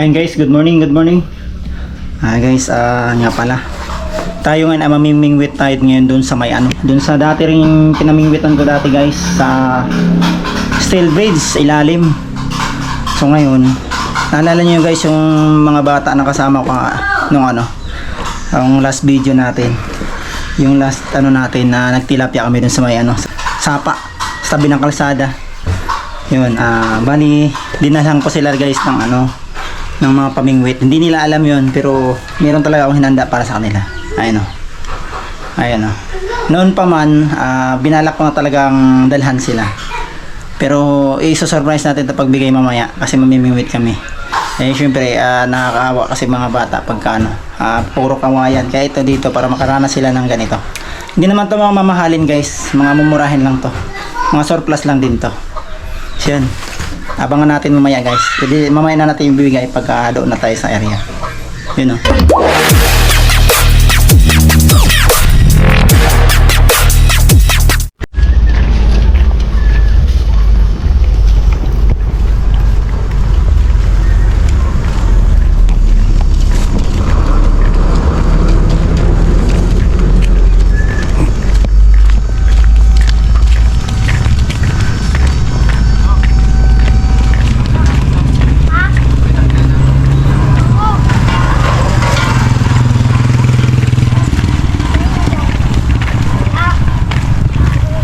Ayan guys, good morning, good morning. Ah guys, ah nga pala. Tayo ay mamimingwit tayo ngayon dun sa may ano, dun sa dati ring pinamingwitan ko dati guys sa steel bridge ilalim. So ngayon, naalala niyo guys yung mga bata na kasama ko ah, nung ano, ang last video natin. Yung last ano natin na nagtilapia kami dun sa may ano, sapa, sa tabi ng kalsada. Yun, ah, bali, dinalang ko sila guys ng ano, ng mga pamingwit. Hindi nila alam yun, pero meron talaga akong hinanda para sa kanila. Ayun o. Ayun o. Noon pa man, ah, binalak ko na talagang dalhan sila. Pero i-surprise natin ito pagbigay mamaya kasi mamimingwit kami. Eh syempre, ah, nakakaawa kasi mga bata pagka ano, ah, puro kawayan. Kaya ito dito para makaranas sila ng ganito. Hindi naman to mga mamahalin guys, mga mumurahin lang to. Mga surplus lang din to. Yan. Abangan natin mamaya guys. Jadi mamaya na natin yung bibigay pagka doon na tayo sa area. Yun o.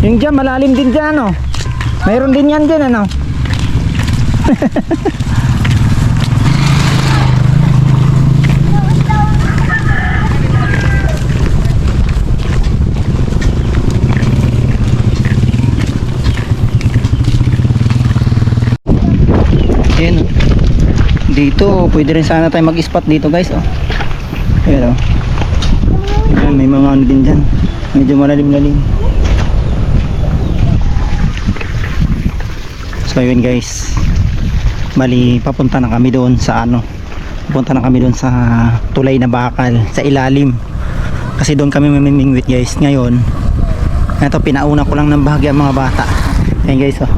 Yung dyan, malalim din dyan ano. Mayroon din yan dyan ano. Ayan. oh. Dito, pwede rin sana tayo mag-spot dito guys. Oh. Ayan oh. Ayan, may mga ano din dyan. Medyo malalim-lalim. So yun guys. Bali papunta na kami doon sa ano. Papunta na kami doon sa tulay na bakal sa ilalim. Kasi doon kami mamimingwit guys ngayon. Ito pinauna ko lang ng bahagya mga bata. Ayan guys oh.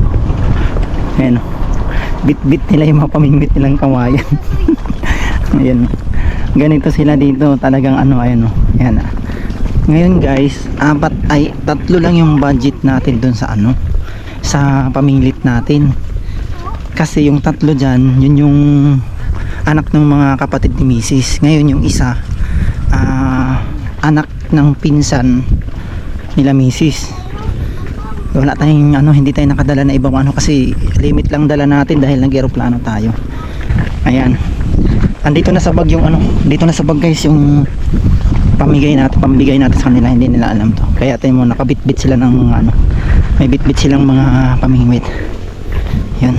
Ayan oh. Bit-bit nila yung mga pamingwit nilang kawayan. Ayan. Ganito sila dito. Talagang ano ayan oh. Ayan ah. Ngayon guys, apat ay tatlo lang yung budget natin doon sa ano sa paminglit natin. Kasi yung tatlo dyan yun yung anak ng mga kapatid ni Mrs. ngayon yung isa ah, anak ng pinsan nila Mrs. wala tayong ano hindi tayo nakadala na ibang ano kasi limit lang dala natin dahil nag aeroplano tayo. Ayan. Andito na sa bag yung ano dito na sa bag guys yung pamigay natin pambigay natin sa kanila. Hindi nila alam to. Kaya tayo mo nakabitbit sila ng mga ano may bitbit silang mga pamingwit. Yan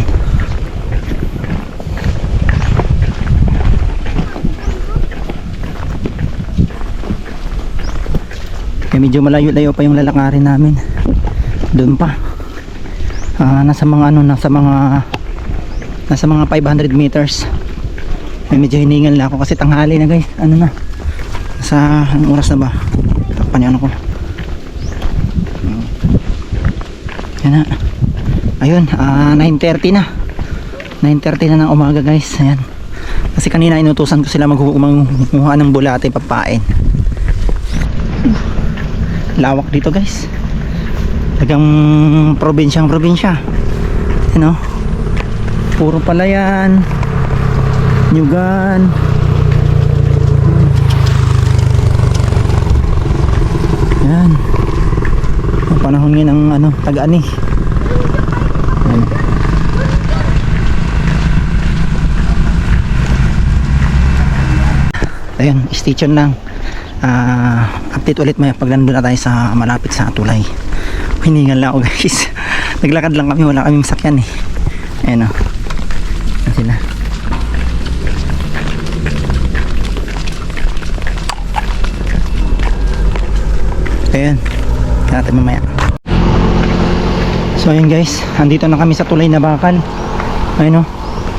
kaya medyo malayo-layo pa yung lalakarin namin. Doon pa. Ah, nasa mga ano nasa mga nasa mga 500 meters. May medyo hiningal na ako kasi tanghali na guys. Ano na? Sa anong oras na ba? Takpan yung ano ko yan na. Ayun ah 9.30 na. 9.30 na ng umaga guys. Ayan. Kasi kanina inutusan ko sila magkumuha ng bulate papain. Lawak dito guys. Tagang probinsyang probinsya. You know puro palayan. Nyugan. Yan ang panahon ngayon ng ano tagaan eh yan. ayun station lang. Ah, update ulit maya pag nandun na tayo sa malapit sa tulay. Hiningal lang ako guys. Naglakad lang kami wala kaming sakyan eh. Ayun o Ayan sila. Ayun Tingnan natin mamaya so ayun guys. Andito na kami sa tulay na bakal ayun o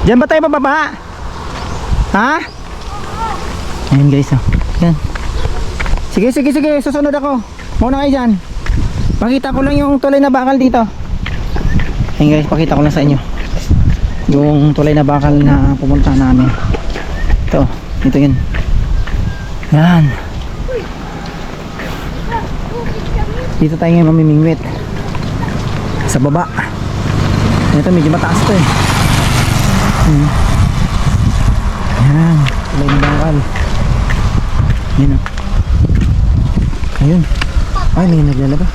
dyan ba tayo bababa ha? Ayun guys o yan. Sige sige sige. Susunod ako. Muna kayo dyan. Pakita ko lang yung tulay na bakal dito. Ayun guys, pakita ko lang sa inyo. yung tulay na bakal na pumunta namin. Ito. Ito yun. Yan. Dito tayo ngayon mamimingwit sa baba. Ito medyo mataas to eh. Hmm. yan tulay na bakal. Yun oh. ayun. Ay may naglalaba.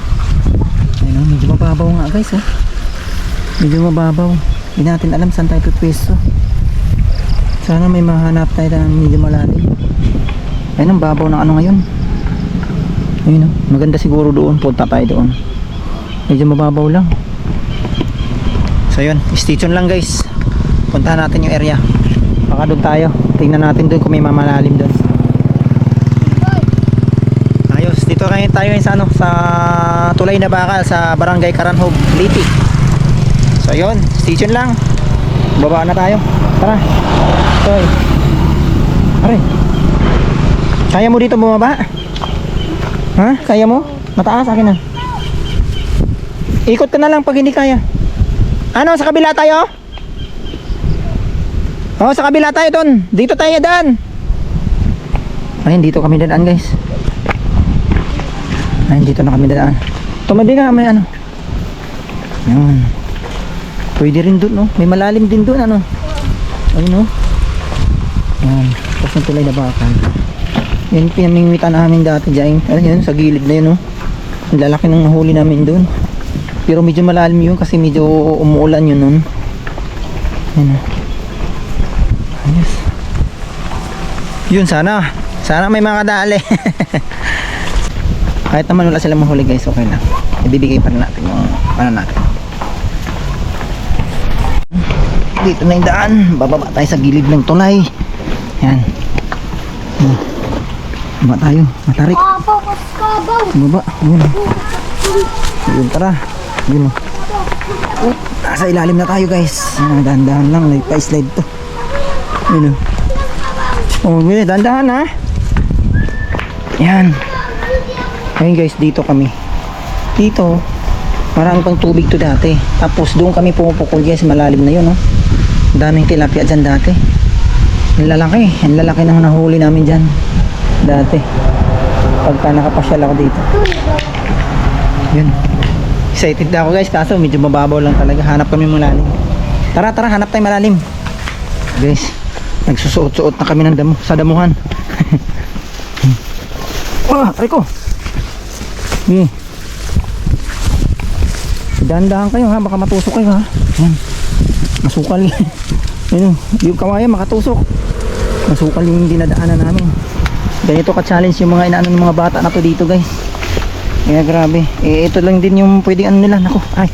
Ayun oh, medyo mababaw nga guys oh. Medyo mababaw. Hindi natin alam saan tayo pipwesto. Sana may mahanap tayo na medyo malalim. Ayun ang babaw ng ano ngayon. Ayun oh. maganda siguro doon. Punta tayo doon. Medyo mababaw lang so yun. Stay lang guys. Puntahan natin yung area. Baka doon tayo. Tingnan natin doon kung may mamalalim doon. Ayos. Dito kayo tayo ngayon sa ano sa tulay na bakal sa barangay Karanhog Liti so yun. Stay lang. Baba na tayo. Tara. Toy Aray. Kaya mo dito bumaba? Ha? Kaya mo? Mataas? Akin na. Ikot ka na lang pag hindi kaya ano sa kabila tayo Oh, sa kabila tayo doon. Dito tayo daan. Ayun, dito kami dadaan, guys. Ayun, dito na kami dadaan. Tumabi nga, may ano. Yan. Pwede rin doon, no? May malalim din doon, ano. Ayun, no? Yan. Tapos yung tulay na bakal. Yan, pinamingwitan namin dati dyan. Ano yun, sa gilid na yun, no? Ang lalaki ng nahuli namin doon. Pero medyo malalim yun kasi medyo umuulan yun nun. Yan, no? Ayos. Yun sana. Sana may mga kadali. Kahit naman wala silang mahuli guys, okay lang. Ibibigay pa rin natin yung ano natin. Dito na yung daan. Bababa tayo sa gilid ng tulay. Yan. Hmm. Baba tayo. Matarik. Baba. Yun. Yun tara. Yun. Oh, nasa ilalim na tayo guys. Yan, dahan-dahan lang. Like, pa-slide to. Yun oh. Oh, yun. Dahan-dahan ha. Yan. Ayun guys, dito kami. Dito, marami pang tubig to dati. Tapos doon kami pumupukul guys, malalim na yun oh. Daming tilapia dyan dati. Ang lalaki, ang lalaki ng nahuli namin dyan. Dati. Pagka nakapasyal ako dito. Yun. Excited na ako guys, kaso medyo mababaw lang talaga. Hanap kami malalim. Tara, tara, hanap tayo malalim. Guys, nagsusuot-suot na kami ng damo, sa damuhan. ah, aray ko. Eh. Dahan-dahan kayo ha, baka matusok kayo ha. Yan. Masukal. Yun, yung kawayan makatusok. Masukal yung dinadaanan namin. Ganito ka-challenge yung mga inaano ng mga bata na to dito guys. Kaya grabe. Eh, ito lang din yung pwedeng ano nila. Nako, ay.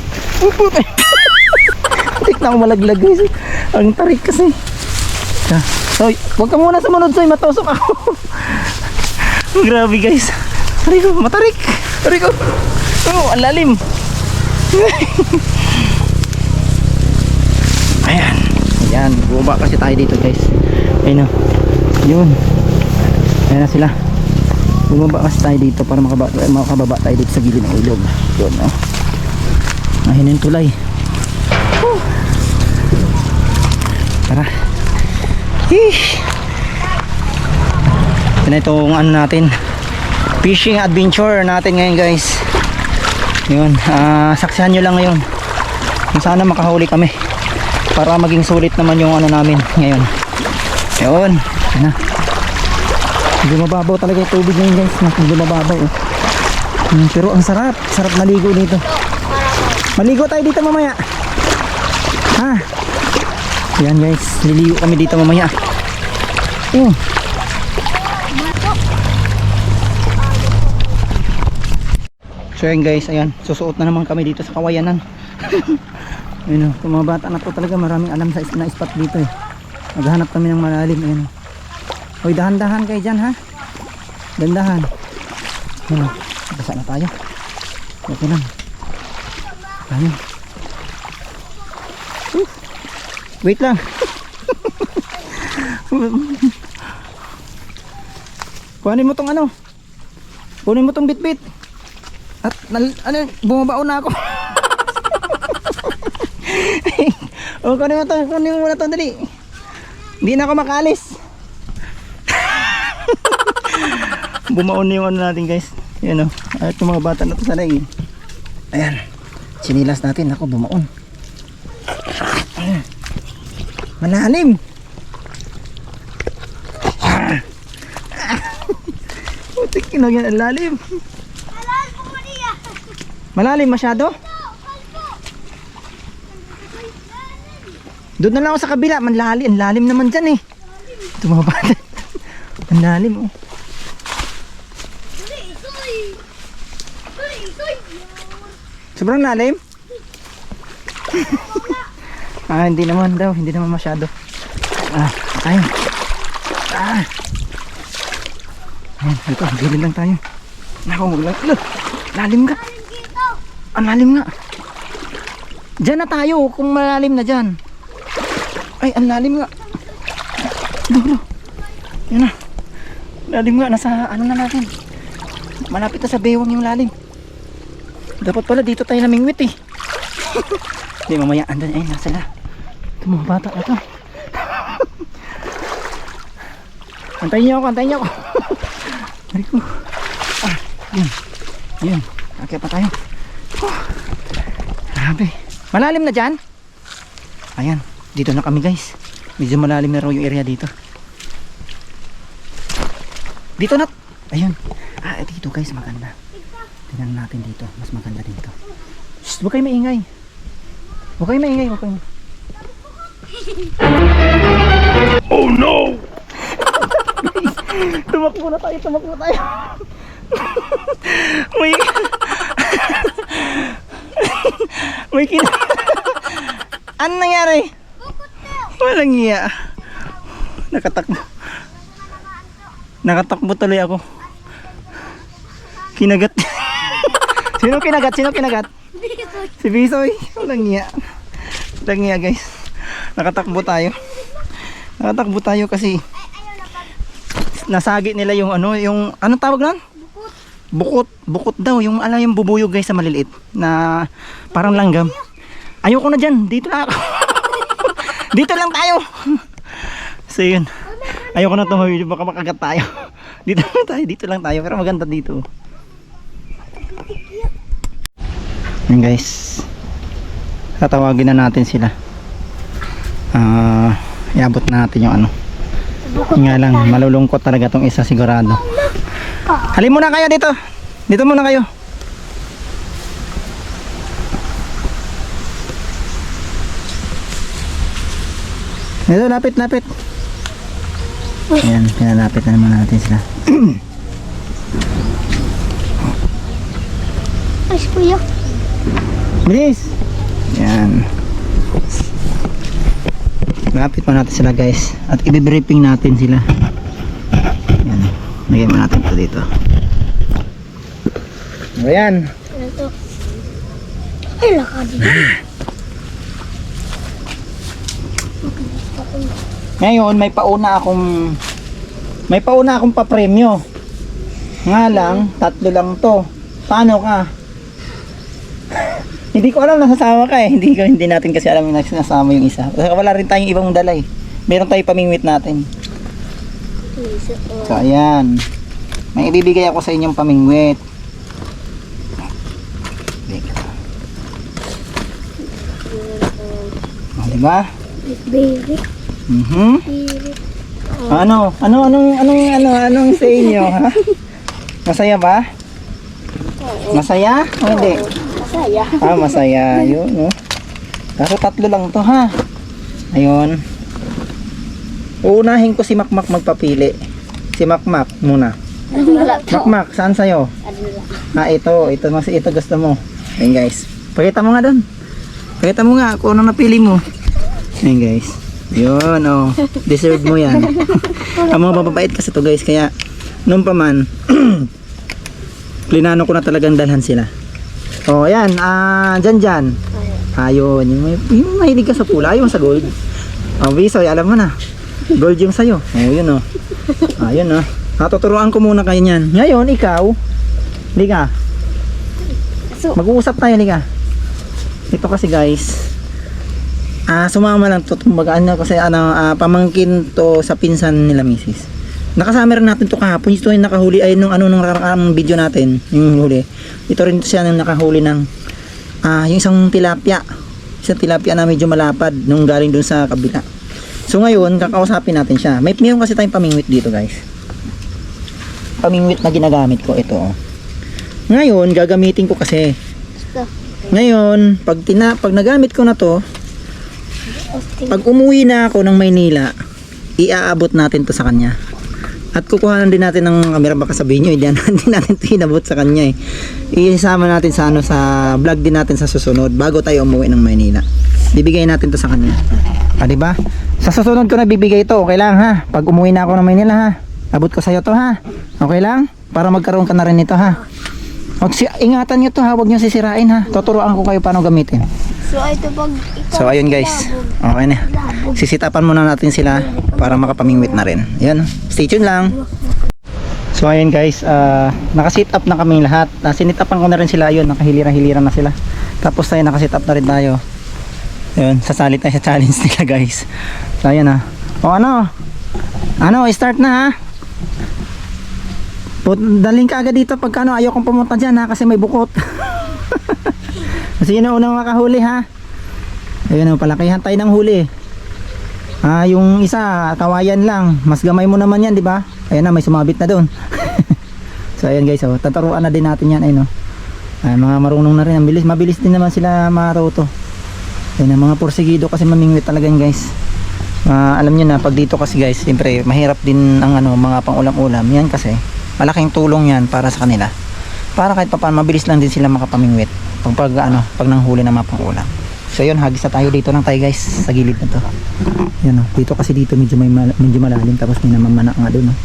Tik na ako malaglag guys. Ang tarik kasi. Ah, Soy, wag ka muna sumunod Soy, matusok ako. grabe guys. Aray ko, matarik. Aray ko. Oh, ang lalim. Ayan. Ayan, bumaba kasi tayo dito guys. Ayun o. Yun. Ayan na sila. Bumaba kasi tayo dito para makaba, makababa tayo dito sa gilid ng ilog. Yun o. Ayan yung tulay. Whew. Tara. Ito na itong ano natin. Fishing adventure natin ngayon guys. Yun. ah saksihan nyo lang ngayon. Sana makahuli kami para maging sulit naman yung ano namin ngayon yun yan na hindi mababaw talaga yung tubig ngayon guys hindi mababaw eh. Hmm, pero ang sarap sarap maligo dito maligo tayo dito mamaya ha yan guys liligo kami dito mamaya oh So yan guys, ayan, susuot na naman kami dito sa kawayanan. Ayun o, itong mga bata na to talaga maraming alam sa na spot dito eh. Maghanap kami ng malalim. Ayun o. Hoy, dahan-dahan kayo dyan ha. Dandahan. Ayun o, basa na tayo. Okay lang. Ayun. Uh, wait lang. Kuhanin mo tong ano. Kunin mo tong bitbit. At nal, ano, bumabaon na ako. Oh, kunin mo to. Kunin mo muna to. Dali. Hindi na ako makalis. Bumaon na yung ano natin guys. Yan o. At yung mga bata na to sa laig. Ayan. Sinilas natin. Ako, bumaon. Ayan. Malalim. Ah. Putik kinagyan ang lalim. Malalim masyado? Doon na lang ako sa kabila. Manlali. Ang lalim naman dyan eh. Ito mga bata. ang lalim oh. Sobrang lalim? ah, hindi naman daw. Hindi naman masyado. Ah, tayo. Ah. Ayan, ito. Gilid lang tayo. Naku, wag lang. Alo, lalim ka. Ang lalim nga. Diyan na tayo kung malalim na dyan. Ay, ang lalim nga. Dulo. Yan na. Lalim nga. Nasa ano na natin. Malapit na sa bewang yung lalim. Dapat pala dito tayo namingwit eh. Hindi mamaya. Andan. Ay, nasa na. Ito mga bata na to. Antayin niyo ako. Antayin niyo ako. Ari ko. Ah, yun. Yun. Akit pa tayo. Oh, grabe. Malalim na dyan? Ayan. Dito na kami guys. Medyo malalim na raw yung area dito. Dito na. Ayun. Ah, dito guys maganda. Tingnan natin dito. Mas maganda dito. Shh, huwag kayo maingay. Huwag kayo maingay. Huwag kayo. Oh no! Tumakbo na tayo. Tumakbo tayo. May... May kin... ano nangyari? Walang iya. Nakatakbo. Nakatakbo tuloy ako. Kinagat. Sino kinagat? Sino kinagat? Si Bisoy. Walang iya. Walang iya guys. Nakatakbo tayo. Nakatakbo tayo kasi nasagi nila yung ano, yung anong tawag nun? Bukot. Bukot daw. Yung alam yung bubuyog guys sa maliliit na parang langgam. Ayoko na dyan. Dito na ako. Dito lang tayo. so yun. Ayoko na tumawid. Baka makagat tayo. Dito lang tayo. Dito lang tayo. Pero maganda dito. Yun guys. Tatawagin na natin sila. Ah, iabot na natin yung ano. Yun Nga lang, malulungkot talaga tong isa sigurado. Halin muna kayo dito. Dito muna kayo. Dito, lapit, lapit. Ayan, pinalapit na naman natin sila. Ay, kuya. Bilis! Yan. Lapit pa natin sila guys. At i-briefing natin sila. Yan. Lagyan mo natin ito dito. Ayan. Ito. Ay, lakad. Ngayon may pauna akong may pauna akong papremyo. Nga lang, tatlo lang to. Paano ka? Hindi ko alam nasasama ka eh. Hindi ko hindi natin kasi alam na sinasama yung isa. Kasi wala rin tayong ibang dalay. Meron tayong pamingwit natin. So ayan. May ibibigay ako sa inyong pamingwit. Oh, di ba? Baby. Mhm. Ano? Ano anong anong ano anong sa inyo, ha? Masaya ba? Masaya? O hindi? Masaya. Ah, masaya. Yun, no? Kaso tatlo lang to, ha? Ayun. Uunahin ko si Makmak magpapili. Si Makmak muna. Wala to. Makmak, saan sa'yo? Ano. Ah, ito. Ito, mas ito gusto mo. Ayun, guys. Pakita mo nga doon. Pakita mo nga kung ano napili mo. Ayun, guys. Yun, oh. Deserve mo yan. Ang mga mababait kasi to, guys. Kaya, nung pa man, plinano ko na talagang dalhan sila. Oh, ayan. Ah, dyan, dyan. Ayun. Yung, may, yung mahilig ka sa pula. Ayun, sa gold. Oh, Bisoy, alam mo na. Gold yung sa'yo. Oh, yun, oh. Ayun, oh. Natuturuan ko muna kayo niyan. Ngayon, ikaw, Liga. So- Mag-uusap tayo, Liga. Ito kasi guys, Ah, sumama lang to. Kumbaga ano kasi ano, ah, pamangkin to sa pinsan nila misis. Nakasama rin natin to kahapon. Ito yung nakahuli ay nung ano nung nakaraang video natin, yung huli. Ito rin siya nung nakahuli ng ah, yung isang tilapia. Isang tilapia na medyo malapad nung galing dun sa kabila. So ngayon, kakausapin natin siya. May meron kasi tayong pamingwit dito, guys. Pamingwit na ginagamit ko ito. oh. Ngayon, gagamitin ko kasi ngayon, pag tina pag nagamit ko na to, pag umuwi na ako ng Maynila, iaabot natin to sa kanya. At kukuhanan din natin ng camera baka sabihin nyo, hindi, hindi natin ito inabot sa kanya eh. Isama natin sa ano sa vlog din natin sa susunod bago tayo umuwi ng Maynila. Bibigay natin to sa kanya. Ah, di ba? Sa susunod ko na bibigay to, okay lang ha? Pag umuwi na ako ng Maynila ha. Abot ko sa iyo to ha. Okay lang? Para magkaroon ka na rin nito ha. Wag si ingatan niyo to ha, wag niyo sisirain ha. Tuturuan ko kayo paano gamitin. So, ito pag So ayun guys. Okay na. Sisitapan muna natin sila para makapamingwit na rin. Ayan. Stay tuned lang. So ayun guys, ah naka-sit up na kaming lahat. Uh, sinitapan ko na rin sila ayun, nakahilira-hilira na sila. Tapos tayo naka-sit up na rin tayo. Ayun, sasali tayo sa challenge nila guys. So ayun ah. O ano? Ano, start na ha? Put, daling ka agad dito pagka ano, ayaw pumunta dyan ha kasi may bukot. Ang unang makahuli ha. Ayun o, palakihan tayo ng huli. Ah, yung isa, kawayan lang. Mas gamay mo naman yan, di ba? Ayan na, may sumabit na doon. so, ayan guys, oh, tataruan na din natin yan. Ayun, oh. Ah, mga marunong na rin. Ang bilis, mabilis din naman sila maroto. Ayun, ang mga porsigido kasi mamingwit talaga yan, guys. Ah, alam niyo na, pag dito kasi guys, siyempre, mahirap din ang ano, mga pang-ulam-ulam. Yan kasi, malaking tulong yan para sa kanila. Para kahit papaano, mabilis lang din sila makapamingwit. Pag, pag ano, pag nanghuli ng mga pang-ulam. So yun, hagis na tayo dito lang tayo guys sa gilid na to. Yan oh, dito kasi dito medyo may mal- medyo malalim tapos may namamana nga doon oh.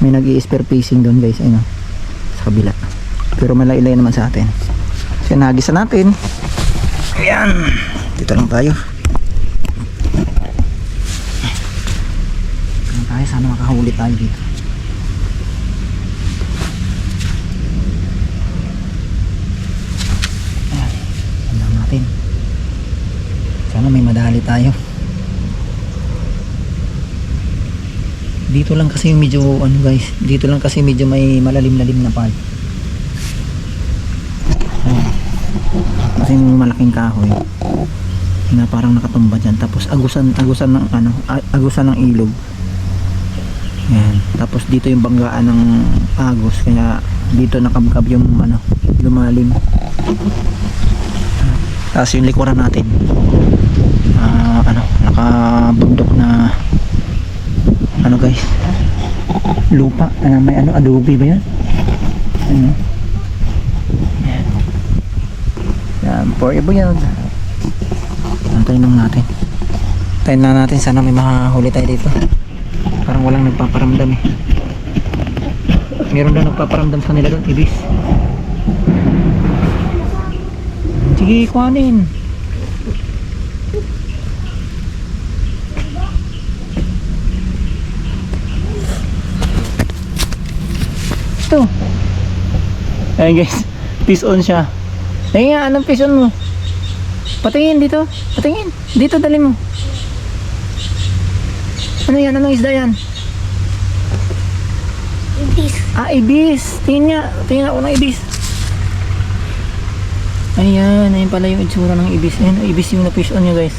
May nag-i-spear facing doon guys, ayun oh. Sa kabila. Pero malaylay naman sa atin. So yan, hagis na natin. Ayan. Dito lang tayo. Dito lang tayo, sana makahuli tayo dito. Ayan. Ayan natin. Sana may madali tayo. Dito lang kasi yung medyo ano guys, dito lang kasi medyo may malalim-lalim na part. Kasi may malaking kahoy na parang nakatumba dyan. Tapos agusan, agusan ng ano, agusan ng ilog. Yan. Tapos dito yung banggaan ng agos kaya dito nakabkab yung ano, lumalim. Tapos yung likuran natin. Ano, nakabundok na ano guys? Lupa. Ano, may ano, adobe ba yan? Ano? Yan. Yan, for ibo yan. Antayin lang natin. Antayin lang natin. Sana may makahuli tayo dito. Parang walang nagpaparamdam eh. Meron daw nagpaparamdam sa nila doon, ibis. Sige, kuhanin. Ito. Ayan guys, fish on siya. Ayun nga, anong fish on mo? Patingin dito. Patingin. Dito dali mo. Ano yan? Anong isda yan? Ibis. Ah, ibis. Tingin nga. Tingin ako ng ibis. Ayan. Ayun pala yung itsura ng ibis. Ayan, ibis yung na-fish on nyo guys.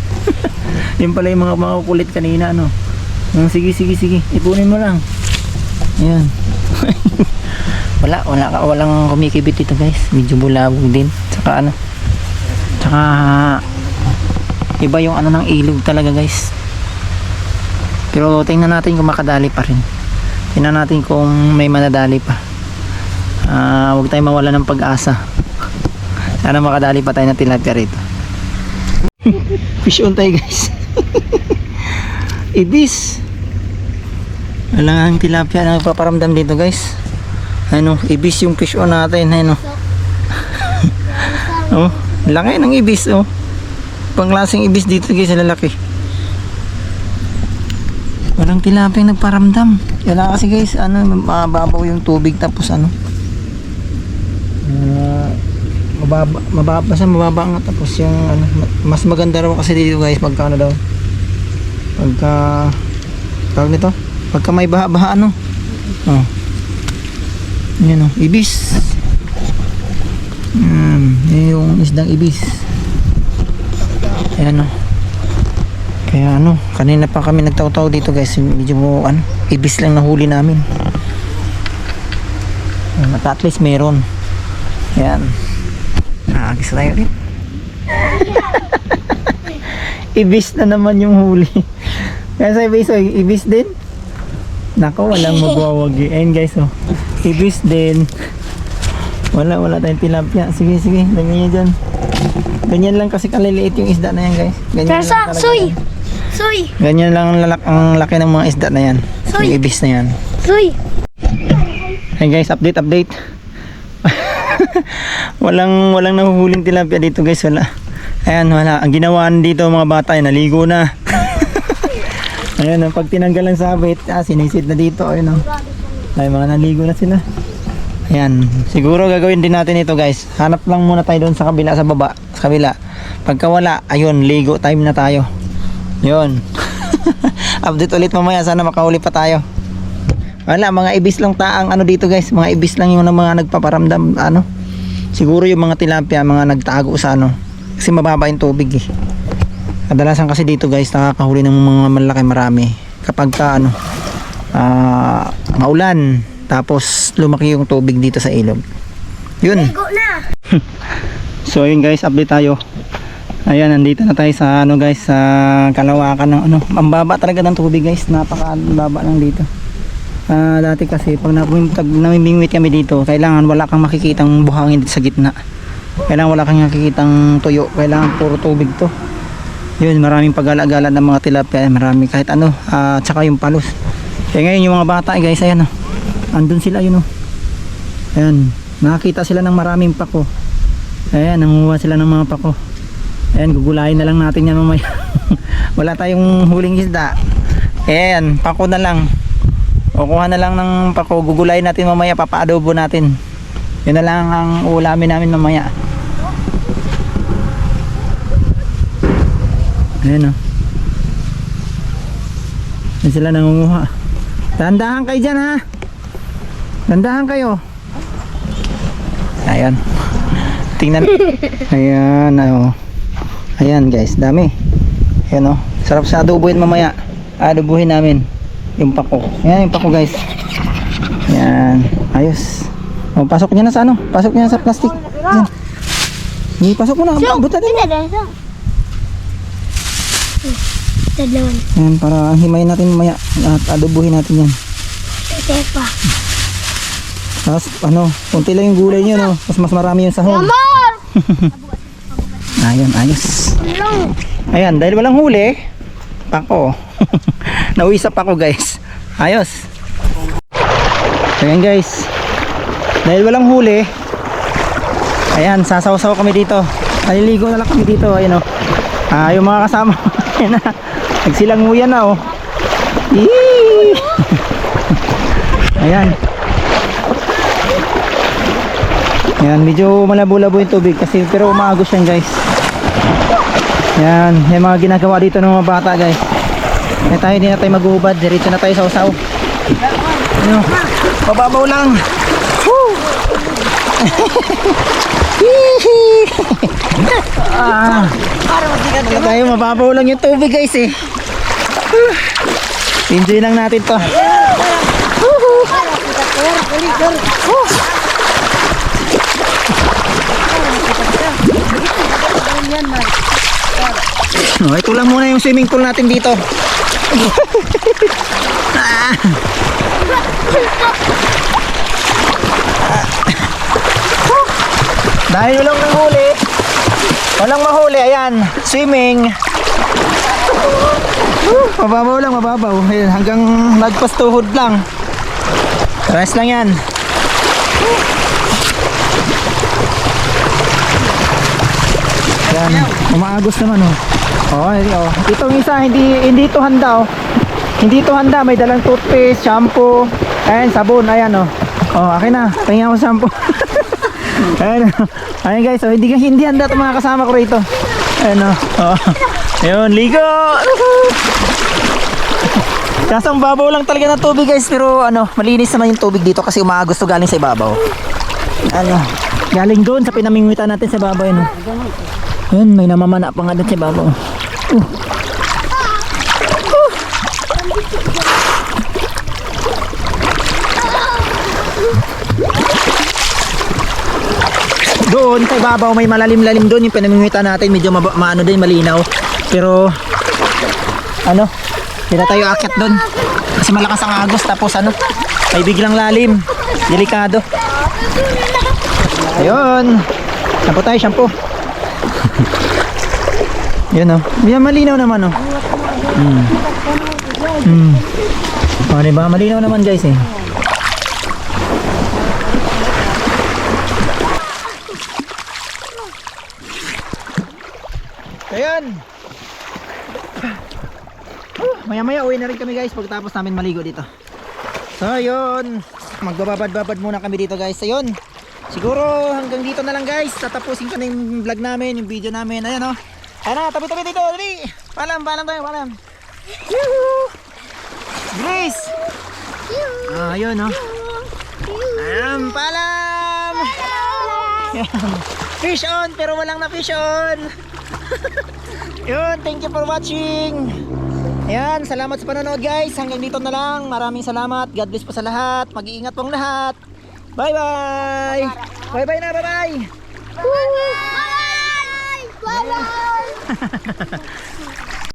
Yun pala yung mga, mga kulit kanina, ano. Ah, sige, sige, sige. Ipunin mo lang. Ayan. wala, wala, ka- walang kumikibit dito guys. Medyo bulabog din. Tsaka ano. Tsaka iba yung ano ng ilog talaga guys. Pero tingnan natin kung makadali pa rin. Tingnan natin kung may manadali pa. Ah, huwag tayong mawala ng pag-asa. Sana makadali pa tayo ng tilapia rito. Fish on tayo guys. Ibis. Wala ang tilapia na nagpaparamdam dito guys. Ano, ibis yung fish on natin. Ano. oh, laki ng ibis oh. Panglaseng ibis dito guys, lalaki. Walang tilapia nagparamdam. Kaya kasi guys, ano, mababaw yung tubig tapos ano. Uh, mababa, mababa, basta mababa nga tapos yung ano, ma- mas maganda raw kasi dito guys pagka ano daw pagka tawag nito pagka may baha-baha ano? Oh. Yan oh ibis. Mm, yung isdang ibis. Ayan oh. Kaya ano kanina pa kami nagtaw-taw dito guys. Medyo ano ibis lang nahuli namin. Ayan, at at least meron. Yan Nakagis tayo rin. ibis na naman yung huli. Kaya sa ibis, ibis din. Nako, walang magwawagi. Ayun guys, oh. Ibis din. Wala, wala tayong tilapia. Sige, sige. Lagyan nyo dyan. Ganyan lang kasi kaliliit yung isda na yan, guys. Ganyan lang Tersa, talaga soy! yan. Soy! Ganyan lang ang, lalak, ang laki ng mga isda na yan. Soy. Yung ibis na yan. Soy! Hey guys, update, update. walang walang nahuhuling tilapia dito guys, wala. Ayan, wala. Ang ginawa dito mga bata ay naligo na. Ayan, oh, pag tinanggal ang sabit, ah, sinisid na dito. Ayun, oh. Ay, mga naligo na sila. Ayan, siguro gagawin din natin ito guys. Hanap lang muna tayo doon sa kabila, sa baba, sa kabila. Pagka wala, ayun, ligo time na tayo. Yun. Update ulit mamaya, sana makahuli pa tayo. Wala, mga ibis lang taang ano dito guys. Mga ibis lang yung mga nagpaparamdam ano. Siguro yung mga tilapia, mga nagtago sa ano. Kasi mababa yung tubig eh. Kadalasan kasi dito guys, nakakahuli ng mga malaki marami. Kapag ka ano, ah, maulan. Tapos lumaki yung tubig dito sa ilog. Yun. So yun guys, update tayo. Ayan, nandito na tayo sa ano guys, sa kalawakan ng ano. Ang baba talaga ng tubig guys, napaka baba lang dito. Ah, dati kasi pag namimingwit kami dito, kailangan wala kang makikitang buhangin sa gitna. Kailangan wala kang nakikitang tuyo, kailangan puro tubig to. Yun, maraming pagala-gala ng mga tilapia, marami kahit ano, ah, tsaka yung palos. Kaya ngayon yung mga bata eh, guys, ayan oh. Andun sila yun oh. Ayan, nakakita sila ng maraming pako. Ayan, nanguha sila ng mga pako. Ayan, gugulayin na lang natin yan mamaya. Wala tayong huling isda. Ayan, pako na lang. O kuha na lang ng pako, gugulayin natin mamaya, papaadobo natin. Yun na lang ang ulamin namin mamaya. Ayan o. Ayan sila nangunguha. Tandahan kayo dyan ha. Tandahan kayo. Ayan. Tingnan. Ayan, oh. Ayan guys, dami. Ayan oh. Sarap sa adobohin mamaya. Adobohin namin yung pako. Ayan yung pako guys. Ayan. Ayos. Oh, pasok niya na sa ano? Pasok niya na sa plastic. Ayan. Pasok mo na. Buta din. Sa. Dadlawan. Ayan, para himayin natin mamaya at adobohin natin yan. Tepa. Tapos ano, kunti lang yung gulay niyo no. Mas mas marami yung sahog. Amor! Ayan, ayos. Ayan, dahil walang huli, pako. Nauwi sa pako guys. Ayos. Ayan guys. Dahil walang huli, ayan, sasaw-saw kami dito. Naliligo na lang kami dito, ayun oh. Ah, yung mga kasama, ayan na. Nagsilanguyan na oh. Yee! ayan. Ayan, medyo malabo-labo yung tubig kasi pero umaagos yan guys. Yan, yung mga ginagawa dito ng mga bata guys. Kaya tayo hindi na tayo maghuhubad, diretso na tayo sa usaw. Ano, pababaw lang. Woo! Ah, tayo mababaw lang yung tubig guys eh. Enjoy lang natin to. No, ito lang muna yung swimming pool natin dito. Ah. Dahil walang mahuli, walang mahuli, ayan, swimming. Woo, mababaw lang, mababaw. Ayan, hanggang lagpas tuhod lang. Rest lang yan. Yan, umaagos naman oh. Oh, hindi oh. Itong isa hindi hindi ito handa oh. Hindi ito handa, may dalang toothpaste, shampoo, ayan sabon, ayan oh. Oh, akin na. Tingnan ko shampoo. Ayan, ayan guys, so hindi, hindi handa itong mga kasama ko rito. Ayan o. Oh. Ayun, ligo! Ang babaw lang talaga ng tubig guys, pero ano, malinis naman yung tubig dito kasi umaagos to galing sa ibabaw. Ano, galing doon sa pinamingwitan natin sa babaw yun. oh. Ayun, may namamana pa nga doon sa ibabaw. Uh. Doon sa ibabaw may malalim-lalim doon yung pinamingwitan natin medyo maba- maano din malinaw pero ano hindi tayo akit doon kasi malakas ang agos tapos ano may biglang lalim delikado ayun shampoo tayo shampoo yun oh yan malinaw naman oh hmm. Hmm. Oh, diba? malinaw naman guys eh Ayan. Maya maya uwi na rin kami guys pagkatapos namin maligo dito. So ayun. Magbababad-babad muna kami dito guys. Ayun. Siguro hanggang dito na lang guys. Tatapusin ko na yung vlog namin, yung video namin. Ayan o. Oh. Ayan na, tabi-tabi dito. Dali. Palam, palam tayo, palam. Yuhu. Grace. Ah, ayun o. Oh. Ayan, palam. Ayan. Fish on pero walang na fish on. Yun, thank you for watching. Ayan, salamat sa panonood guys. Hanggang dito na lang. Maraming salamat. God bless po sa lahat. Mag-iingat pong lahat. Bye-bye. Bye-bye na, bye-bye. Bye-bye! Bye-bye!